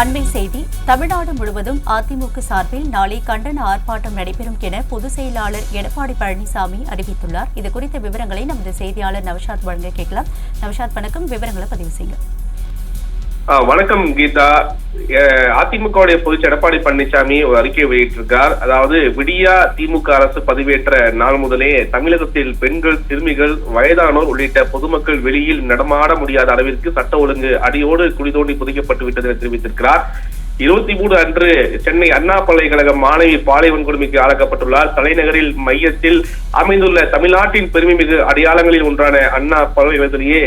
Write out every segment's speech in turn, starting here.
அண்மை செய்தி தமிழ்நாடு முழுவதும் அதிமுக சார்பில் நாளை கண்டன ஆர்ப்பாட்டம் நடைபெறும் என பொதுச் செயலாளர் எடப்பாடி பழனிசாமி அறிவித்துள்ளார். இது குறித்த விவரங்களை நமது செய்தியாளர் நவஷாத் வழங்க கேட்கலாம். நவஷாத் வணக்கம். விவரங்களை பதிவு செய்யுங்க வணக்கம் கீதா. அதிமுகவுடைய பொதுச் எடப்பாடி பழனிசாமி ஒரு அறிக்கை வெளியிட்டிருக்கார். அதாவது விடியா திமுக அரசு பதிவேற்ற நாள் முதலே தமிழகத்தில் பெண்கள் சிறுமிகள் வயதானோர் உள்ளிட்ட பொதுமக்கள் வெளியில் நடமாட முடியாத அளவிற்கு சட்ட ஒழுங்கு அடியோடு குடிதோண்டி புதைக்கப்பட்டு விட்டது என தெரிவித்திருக்கிறார். இருபத்தி மூணு அன்று சென்னை அண்ணா பல்கலைக்கழக மாணவி பாலைவன் கொடுமைக்கு ஆளாக்கப்பட்டுள்ளார். தலைநகரில் மையத்தில் அமைந்துள்ள தமிழ்நாட்டின் பெருமைமிகு அடையாளங்களில் ஒன்றான அண்ணா பல்கலைக்கழகத்திலேயே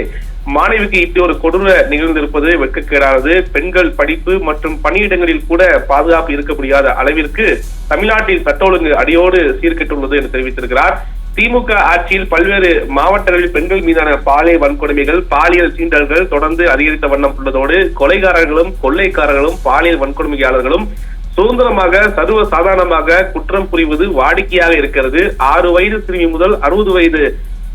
மாணவிக்கு இப்படி ஒரு கொடூர நிகழ்ந்திருப்பது வெட்கக்கேடானது. பெண்கள் படிப்பு மற்றும் பணியிடங்களில் கூட பாதுகாப்பு இருக்க முடியாத அளவிற்கு தமிழ்நாட்டில் சட்ட ஒழுங்கு அடியோடு சீர்கெட்டுள்ளது என்று தெரிவித்திருக்கிறார். திமுக ஆட்சியில் பல்வேறு மாவட்டங்களில் பெண்கள் மீதான பாலியல் வன்கொடுமைகள் பாலியல் சீண்டல்கள் தொடர்ந்து அதிகரித்த வண்ணம் உள்ளதோடு கொலைகாரர்களும் கொள்ளைக்காரர்களும் பாலியல் வன்கொடுமையாளர்களும் சுதந்திரமாக சர்வ சாதாரணமாக குற்றம் புரிவது வாடிக்கையாக இருக்கிறது. ஆறு வயது சிறுமி முதல் அறுபது வயது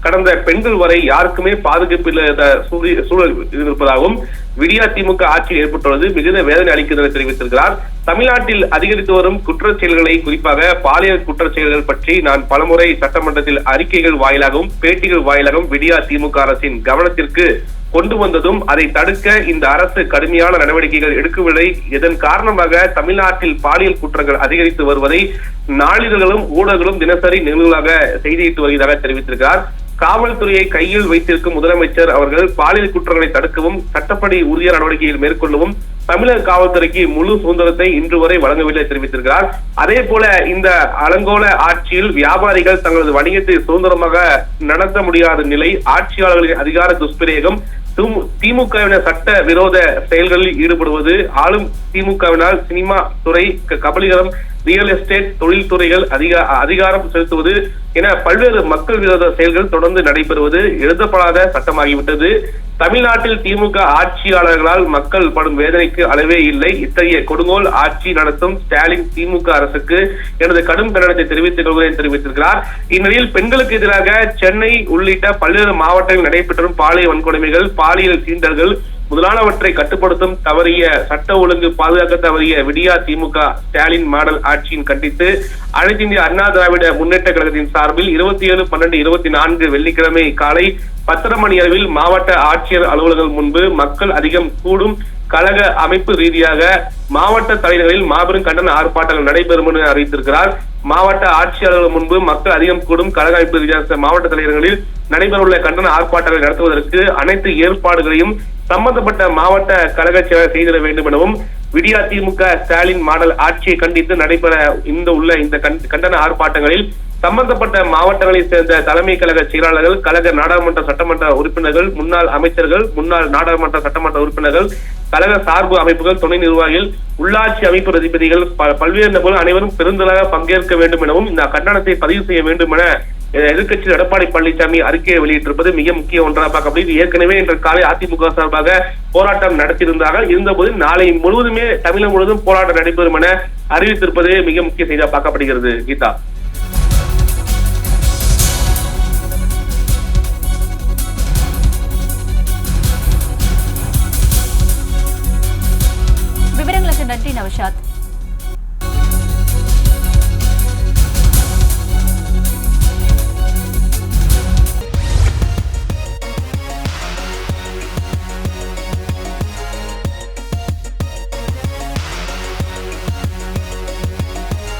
கடந்த பெண்கள் வரை யாருக்குமே பாதுகாப்பு இல்லாத சூழல் சூழல் இருப்பதாகவும் விடியா திமுக ஆட்சி ஏற்பட்டுள்ளது மிகுந்த வேதனை அளிக்கிறது என தெரிவித்திருக்கிறார். தமிழ்நாட்டில் அதிகரித்து வரும் குற்றச் செயல்களை குறிப்பாக பாலியல் குற்றச் செயல்கள் பற்றி நான் பலமுறை சட்டமன்றத்தில் அறிக்கைகள் வாயிலாகவும் பேட்டிகள் வாயிலாகவும் விடியா திமுக அரசின் கவனத்திற்கு கொண்டு வந்ததும் அதை தடுக்க இந்த அரசு கடுமையான நடவடிக்கைகள் எடுக்கவில்லை. இதன் காரணமாக தமிழ்நாட்டில் பாலியல் குற்றங்கள் அதிகரித்து வருவதை நாளிதழ்களும் ஊடகங்களும் தினசரி நிகழ்வுகளாக செய்தியிட்டு வருவதாக தெரிவித்திருக்கிறார். காவல்துறையை கையில் வைத்திருக்கும் முதலமைச்சர் அவர்கள் பாலியல் குற்றங்களை தடுக்கவும் சட்டப்படி உரிய நடவடிக்கைகள் மேற்கொள்ளவும் தமிழக காவல்துறைக்கு முழு சுதந்திரத்தை இன்று வரை வழங்கவில்லை தெரிவித்திருக்கிறார். அதே போல இந்த அலங்கோல ஆட்சியில் வியாபாரிகள் தங்களது வணிகத்தை சுதந்திரமாக நடத்த முடியாத நிலை ஆட்சியாளர்களின் அதிகார துஷ்பிரயோகம் திமுகவினர் சட்ட விரோத செயல்களில் ஈடுபடுவது ஆளும் திமுகவினால் சினிமா துறை கபலீகரம் ரியல் எஸ்டேட் தொழில்துறைகள் அதிக அதிகாரம் செலுத்துவது என பல்வேறு மக்கள் விரோத செயல்கள் தொடர்ந்து நடைபெறுவது எழுதப்படாத சட்டமாகிவிட்டது. தமிழ்நாட்டில் திமுக ஆட்சியாளர்களால் மக்கள் படும் வேதனைக்கு அளவே இல்லை. இத்தகைய கொடுங்கோல் ஆட்சி நடத்தும் ஸ்டாலின் திமுக அரசுக்கு எனது கடும் கண்டனத்தை தெரிவித்துக் கொள்கிறேன் தெரிவித்திருக்கிறார். இந்நிலையில் பெண்களுக்கு எதிராக சென்னை உள்ளிட்ட பல்வேறு மாவட்டங்களில் நடைபெற்றும் பாலியல் வன்கொடுமைகள் பாலியல் சீண்டல்கள் முதலானவற்றை கட்டுப்படுத்தும் தவறிய சட்ட ஒழுங்கு பாதுகாக்க தவறிய விடியா திமுக ஸ்டாலின் மாடல் ஆட்சியின் கண்டித்து அனைத்து இந்திய அண்ணா திராவிட முன்னேற்ற கழகத்தின் சார்பில் இருபத்தி ஏழு பன்னெண்டு இருபத்தி நான்கு வெள்ளிக்கிழமை காலை பத்தரை மணி அளவில் மாவட்ட ஆட்சியர் அலுவலகம் முன்பு மக்கள் அதிகம் கூடும் கழக அமைப்பு ரீதியாக மாவட்ட தலைநகரில் மாபெரும் கண்டன ஆர்ப்பாட்டங்கள் நடைபெறும் என அறிவித்திருக்கிறார். மாவட்ட ஆட்சியாளர்கள் முன்பு மக்கள் அதிகம் கூடும் கழக அமைப்பு ரீதியாக மாவட்ட தலைநகரில் நடைபெறவுள்ள கண்டன ஆர்ப்பாட்டங்களை நடத்துவதற்கு அனைத்து ஏற்பாடுகளையும் சம்பந்தப்பட்ட மாவட்ட கழக செயலர் செய்திட வேண்டும் எனவும் விடியா திமுக ஸ்டாலின் மாடல் ஆட்சியை கண்டித்து நடைபெற இந்த உள்ள இந்த கண்- கண்டன ஆர்ப்பாட்டங்களில் சம்பந்தப்பட்ட மாவட்டங்களைச் சேர்ந்த தலைமை கழக செயலாளர்கள் கழக நாடாளுமன்ற சட்டமன்ற உறுப்பினர்கள் முன்னாள் அமைச்சர்கள் முன்னாள் நாடாளுமன்ற சட்டமன்ற உறுப்பினர்கள் கழக சார்பு அமைப்புகள் துணை நிர்வாகிகள் உள்ளாட்சி அமைப்பு அதிபதிகள் பல்வேறு நபர்கள் அனைவரும் பெருந்தலாக பங்கேற்க வேண்டும் எனவும் இந்த கண்டனத்தை பதிவு செய்ய வேண்டும் என எதிர்கட்சியில் எடப்பாடி பழனிசாமி அறிக்கையை வெளியிட்டிருப்பது மிக முக்கிய ஒன்றாக பார்க்கப்படுகிறது. ஏற்கனவே இன்று காலை அதிமுக சார்பாக போராட்டம் நடத்தியிருந்தார்கள் இருந்தபோது நாளை முழுவதுமே தமிழகம் முழுவதும் போராட்டம் நடைபெறும் என அறிவித்திருப்பது மிக முக்கிய செய்தியாக பார்க்கப்படுகிறது. கீதா. விவரங்களுக்கு நன்றி நவஷாத்